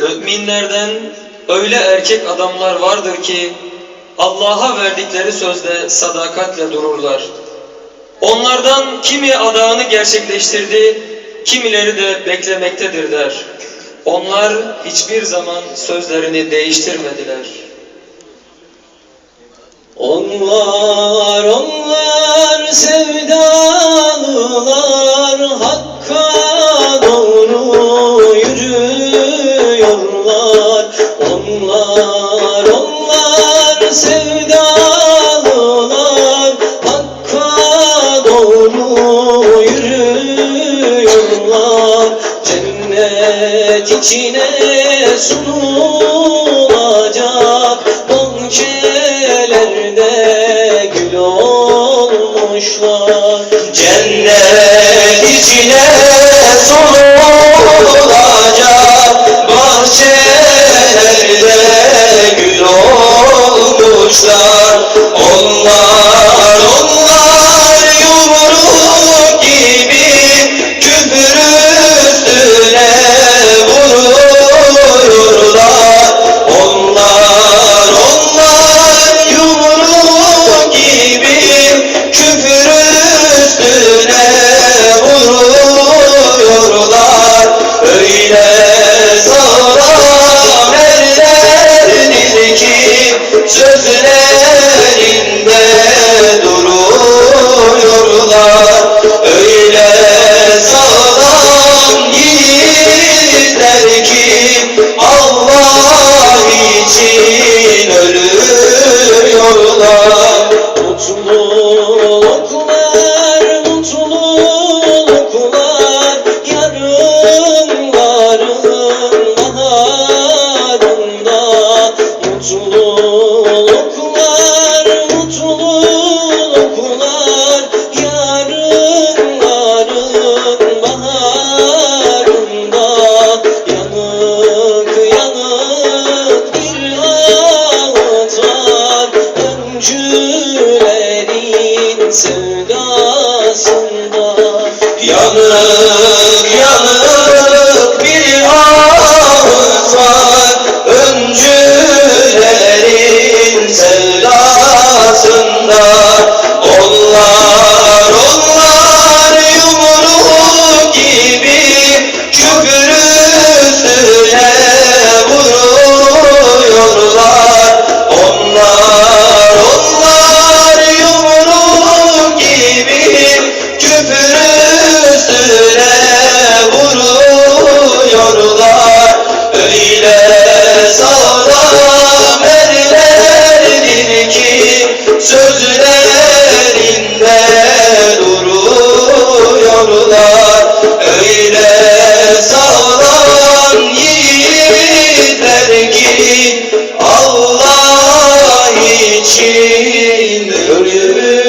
Müminlerden öyle erkek adamlar vardır ki Allah'a verdikleri sözde sadakatle dururlar. Onlardan kimi adağını gerçekleştirdi, kimileri de beklemektedir der. Onlar hiçbir zaman sözlerini değiştirmediler. Onlar, onlar sevdalılar. Rahmet içine sunulacak Bonkelerde gül olmuşlar. Cennet içine Öncü in the river.